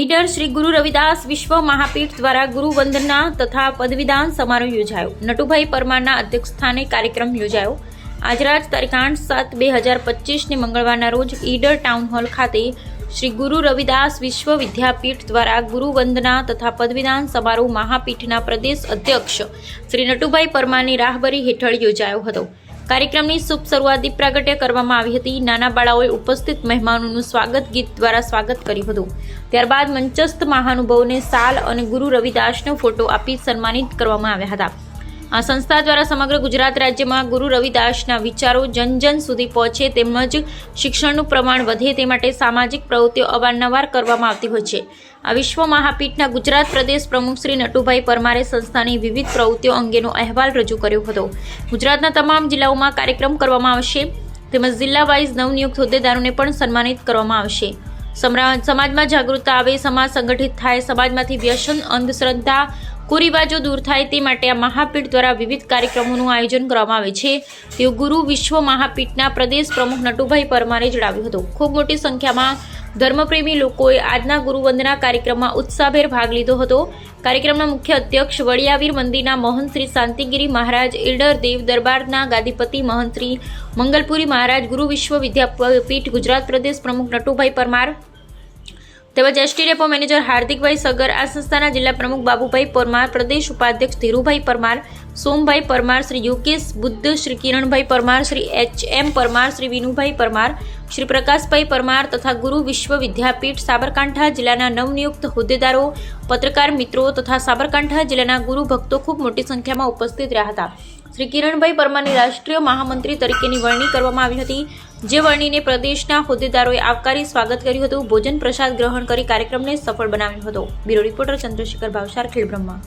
ઈડર શ્રી ગુરુ રવિદાસ વિશ્વ મહાપીઠ દ્વારા ગુરુ વંદના તથા પદવીદાન સમારોહ યોજાયો. નટુભાઈ પરમારના અધ્યક્ષસ્થાને કાર્યક્રમ યોજાયો. આજરાજ તારીખ આઠ સાત બે હજાર પચીસને મંગળવારના રોજ ઈડર ટાઉન હોલ ખાતે શ્રી ગુરુ રવિદાસ વિશ્વ વિદ્યાપીઠ દ્વારા ગુરુ વંદના તથા પદવીદાન સમારોહ મહાપીઠના પ્રદેશ અધ્યક્ષ શ્રી નટુભાઈ પરમારની રાહબરી હેઠળ યોજાયો હતો. કાર્યક્રમની શુભ શરૂઆત દીપ પ્રાગટ્ય કરવામાં આવી હતી. નાના બાળાઓએ ઉપસ્થિત મહેમાનોનું સ્વાગત ગીત દ્વારા સ્વાગત કર્યું હતું. ત્યારબાદ મંચસ્થ મહાનુભાવોને સાલ અને ગુરુ રવિદાસનો ફોટો આપી સન્માનિત કરવામાં આવ્યા હતા. આ સંસ્થા દ્વારા સમગ્ર ગુજરાત રાજ્યમાં ગુરુ રવિદાસના વિચારો જન જન સુધી પહોંચે તેમજ શિક્ષણનું પ્રમાણ વધે તે માટે સામાજિક પ્રવૃત્તિઓ અવારનવાર કરવામાં આવતી હોય છે. આ વિશ્વ મહાપીઠના ગુજરાત પ્રદેશ પ્રમુખ શ્રી નટુભાઈ પરમારે સંસ્થાની વિવિધ પ્રવૃત્તિઓ અંગેનો અહેવાલ રજૂ કર્યો હતો. ગુજરાતના તમામ જિલ્લાઓમાં કાર્યક્રમ કરવામાં આવશે. તેમજ જિલ્લા વાઇઝ નવનિયુક્ત હોદ્દેદારોને પણ સન્માનિત કરવામાં આવશે. સમાજમાં જાગૃતતા આવે, સમાજ સંગઠિત થાય, સમાજમાંથી વ્યસન, અંધશ્રદ્ધા કુરિવાજો દૂર થાય તે માટે આ મહાપીઠ દ્વારા વિવિધ કાર્યક્રમોનું આયોજન કરવામાં આવે છે. તેવું ગુરુ વિશ્વ મહાપીઠના પ્રદેશ પ્રમુખ નટુભાઈ પરમારે જણાવ્યું હતું. ખૂબ મોટી સંખ્યામાં ધર્મપ્રેમી લોકોએ આજના ગુરુવંદના કાર્યક્રમમાં ઉત્સાહભેર ભાગ લીધો હતો. કાર્યક્રમના મુખ્ય અધ્યક્ષ વડિયાવીર મંદિરના મહંત શ્રી શાંતિગીરી મહારાજ ઇલ્ડર દેવ દરબારના ગાદીપતિ મહંત શ્રી મંગલપુરી મહારાજ, ગુરુ વિશ્વ વિદ્યાપીઠ ગુજરાત પ્રદેશ પ્રમુખ નટુભાઈ પરમાર તેમજ ST depot manager Hardikbhai Sagar, આ સંસ્થાના જિલ્લા પ્રમુખ બાબુભાઈ પરમાર, પ્રદેશ ઉપાધ્યક્ષ ધીરુભાઈ પરમાર, સોમભાઈ પરમાર, શ્રી યુકેશ બુદ્ધ, શ્રી કિરણભાઈ પરમાર, શ્રી એચ એમ પરમાર, શ્રી વિનુભાઈ પરમાર, શ્રી પ્રકાશભાઈ પરમાર તથા ગુરુ વિશ્વ વિદ્યાપીઠ સાબરકાંઠા જિલ્લાના નવનિયુક્ત હોદ્દેદારો, પત્રકાર મિત્રો તથા સાબરકાંઠા જિલ્લાના ગુરુ ભક્તો ખૂબ મોટી સંખ્યામાં ઉપસ્થિત રહ્યા હતા. શ્રી કિરણભાઈ પરમારની રાષ્ટ્રીય મહામંત્રી તરીકેની વરણી કરવામાં આવી હતી. જે વર્ણીને પ્રદેશના હોદ્દેદારોએ આવકારી સ્વાગત કર્યું હતું. ભોજન પ્રસાદ ગ્રહણ કરી કાર્યક્રમને સફળ બનાવ્યો હતો. Bureau reporter Chandrashekhar Bhavsar, Khedbrahma.